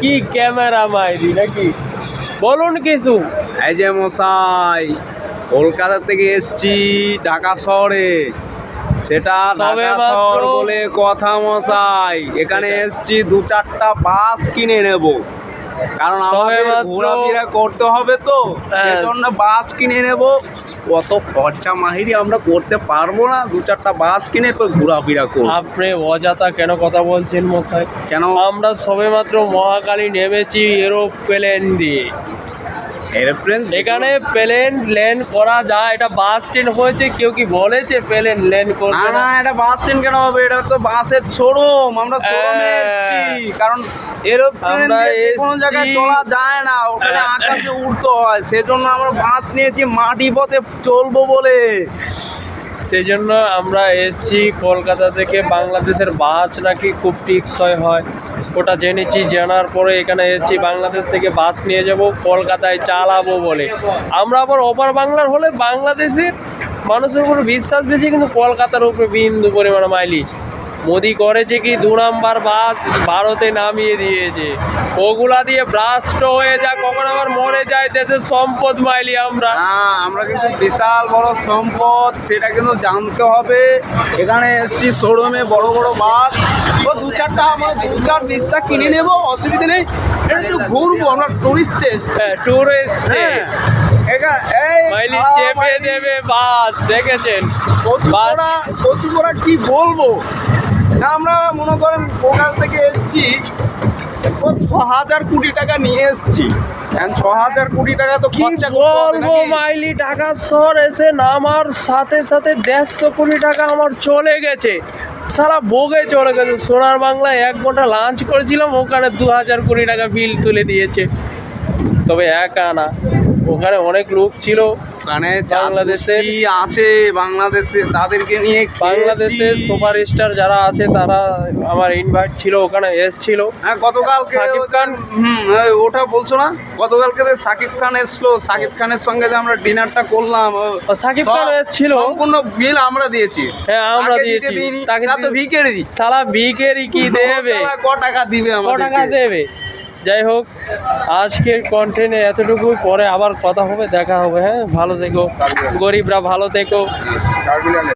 কি ক্যামেরা মাইরি নাকি? বলুন কিছু। এই যে মশাই কলকাতা থেকে এসছি ঢাকা শহরে। সেটা সবে ঢাকা শহর বলে কথা মশাই। এখানে এসছি দু চারটা বাস কিনে নেব। কারণ আমাদের ঘোরাফেরা করতে হবে তো হ্যাঁ। সেজন্য বাস কিনে নেব। অত খরচা মাহিরি আমরা করতে পারব না। দু চারটা বাস কিনে তো ঘোরাফেরা করব। আপনি অজাতা কেন কথা বলছেন মশাই? কেন? আমরা সবেমাত্র মহাকালী নেমেছি এরোপ্লেন দিয়ে। এরোপ্লেন এখানে প্লেন ল্যান্ড করা যায় এটা বাস স্ট্যান্ড হয়েছে কেউ কি বলেছে প্লেন ল্যান্ড করবে না এটা বাস স্ট্যান্ড কেন হবে? এটা তো বাসের শোরুম আমরা শোরুমে হ্যাঁ। এসেছি। কারণ এরোপ্লেন কোনো জায়গায় চলা যায় না ওখানে হ্যাঁ। আকাশে উড়তে হয়। সেজন্য আমরা বাস নিয়েছি মাটি পথে চলবো বলে। সেই জন্য আমরা এসছি কলকাতা থেকে বাংলাদেশের বাস নাকি খুব টিকসই হয়। ওটা জেনেছি, জানার পরে এখানে এসেছি, বাংলাদেশ থেকে বাস নিয়ে যাব, কলকাতায় চালাবো বলে। আমরা আবার ওপার বাংলার হলে বাংলাদেশের মানুষের উপর বিশ্বাস বেশি, কিন্তু কলকাতার উপরে বিন্দু পরিমাণে মাইলি মোদি করেছে কি দু নাম্বার বাস ভারতে নামিয়ে দিয়েছে। ওগুলা দিয়ে ব্রাস্ট হয়ে যায় কখন আবার মরে যায় দেশের সম্পদ মাইলি আমরা। আমরা কিন্তু বিশাল বড় সম্পদ সেটা কিন্তু জানতে হবে। এখানে এসেছি শোরুমে বড় বড় বাস। ও দু চারটা আমরা দু চার বিশটা কিনে নেব অসুবিধা নেই। একটু ঘুরবো আমরা টুরিস্ট এসছি। ট্যুরিস্ট হ্যাঁ আ, চেপে দেবে বাস দেখেছেন? কচু বাস। করা কচু করা কি বলব? আমরা মনে করেন ভোকাল থেকে এসছি ছ হাজার কোটি টাকা নিয়ে এসছি। ছ হাজার কোটি টাকা তো খরচা বলব? মাইলি ঢাকা শহর এসে নামার সাথে সাথে দেড়শো কোটি টাকা আমার চলে গেছে। সারা ভোগে চলে গেছে। সোনার বাংলায় এক ঘণ্টা লাঞ্চ করেছিলাম ওখানে দু হাজার কোটি টাকা বিল তুলে দিয়েছে। তবে একা না। ওখানে অনেক লোক ছিল। ওখানে বাংলাদেশের- বাংলাদেশে আছে বাংলাদেশে তাদেরকে নিয়ে খেয়েছি। বাংলাদেশের সুপার স্টার যারা আছে তারা আমার ইনভাইট ছিল ওখানে এসছিল। হ্যাঁ গতকাল সাকিব খান। হুম ওটা বলছো না? গতকালকে যে সাকিব খান এসলো সাকিব খানের সঙ্গে যে আমরা ডিনারটা করলাম সাকিব খান এসছিল। সম্পূর্ণ বিল আমরা দিয়েছি। হ্যাঁ আমরা দিয়েছি। তাকে তা ভিকেরি সালা ভিকেরি কি দেবে? ক টাকা দিবে ক আমাদের টাকা দেবে? যাই হোক, আজকের কন্টেন্টে এতটুকু, পরে আবার কথা হবে, দেখা হবে হ্যাঁ? ভালো থেকো, গরিবরা ভালো থেকো।